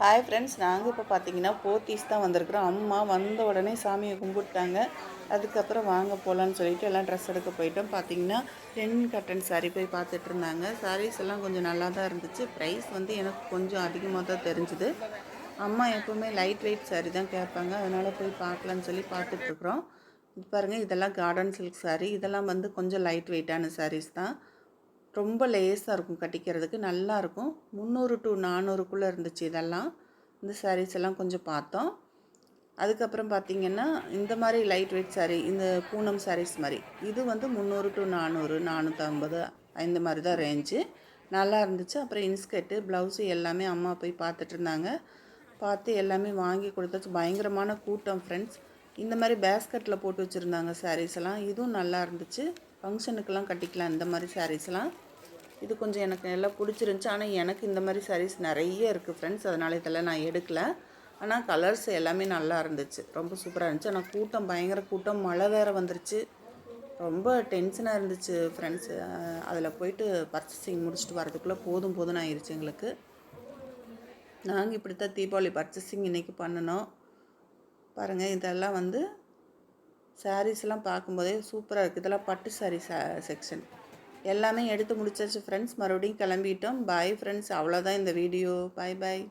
Hi friends நாங்கள் இப்போ பார்த்தீங்கன்னா போத்தீஸ் தான் வந்திருக்கிறோம். அம்மா வந்த உடனே சாமியை கும்பிட்டாங்க. அதுக்கப்புறம் வாங்க போகலான்னு சொல்லிட்டு எல்லாம் ட்ரெஸ் எடுக்க போயிட்டோம். பார்த்தீங்கன்னா டென் கட்டன் saree போய் பார்த்துட்டு இருந்தாங்க. சாரீஸ் எல்லாம் கொஞ்சம் நல்லா தான் இருந்துச்சு. ப்ரைஸ் வந்து எனக்கு கொஞ்சம் அதிகமாக தான் தெரிஞ்சுது. அம்மா எப்போவுமே லைட் வெயிட் saree தான் கேட்பாங்க. அதனால் போய் பார்க்கலான்னு சொல்லி பார்த்துட்ருக்குறோம் பாருங்கள் இதெல்லாம் கார்டன் சில்க் saree. இதெல்லாம் வந்து கொஞ்சம் லைட் வெயிட்டான சாரீஸ் தான். ரொம்ப லேஸாக இருக்கும் கட்டிக்கிறதுக்கு. நல்லா இருக்கும். முந்நூறு டு நானூறுக்குள்ளே இருந்துச்சு இதெல்லாம். இந்த சாரீஸ் எல்லாம் கொஞ்சம் பார்த்தோம். அதுக்கப்புறம் பார்த்திங்கன்னா இந்த மாதிரி லைட் வெயிட் சாரீ இந்த பூனம் சாரீஸ் மாதிரி. இது வந்து முந்நூறு டு நானூறு நானூற்றம்பது இந்த மாதிரி தான் ரேஞ்சு நல்லா இருந்துச்சு. அப்புறம் இன்ஸ்கர்ட்டு ப்ளவுஸு எல்லாமே அம்மா போய் பார்த்துட்டு இருந்தாங்க. பார்த்து எல்லாமே வாங்கி கொடுத்தாச்சு. பயங்கரமான கூட்டம் ஃப்ரெண்ட்ஸ் இந்த மாதிரி பேஸ்கெட்டில் போட்டு வச்சுருந்தாங்க சாரீஸ் எல்லாம். இதுவும் நல்லா இருந்துச்சு. ஃபங்க்ஷனுக்கெல்லாம் கட்டிக்கலாம் இந்த மாதிரி சாரீஸ்லாம் இது கொஞ்சம் எனக்கு நல்லா பிடிச்சிருந்துச்சி. ஆனால் எனக்கு இந்த மாதிரி சாரீஸ் நிறைய இருக்குது ஃப்ரெண்ட்ஸ் அதனால் இதெல்லாம் நான் எடுக்கல. ஆனால் கலர்ஸ் எல்லாமே நல்லா இருந்துச்சு. ரொம்ப சூப்பராக இருந்துச்சு. ஆனால் கூட்டம் பயங்கர கூட்டம். மழை வேறு வந்துருச்சு. ரொம்ப டென்ஷனாக இருந்துச்சு ஃப்ரெண்ட்ஸு அதில் போயிட்டு பர்ச்சேசிங் முடிச்சுட்டு வரதுக்குள்ளே போதும் போதும் ஆயிடுச்சு எங்களுக்கு. நாங்கள் இப்படி தான் தீபாவளி பர்ச்சேசிங் இன்றைக்கி பண்ணினோம் பாருங்கள் இதெல்லாம் வந்து சாரீஸ்லாம் பார்க்கும்போதே சூப்பராக இருக்குது இதெல்லாம் பட்டு சாரீ செக்ஷன் எல்லாமே எடுத்து முடிச்சாச்சு ஃப்ரெண்ட்ஸ் மறுபடியும் கிளம்பிட்டோம். பாய் ஃப்ரெண்ட்ஸ் அவ்வளோதான் இந்த வீடியோ பாய் பாய்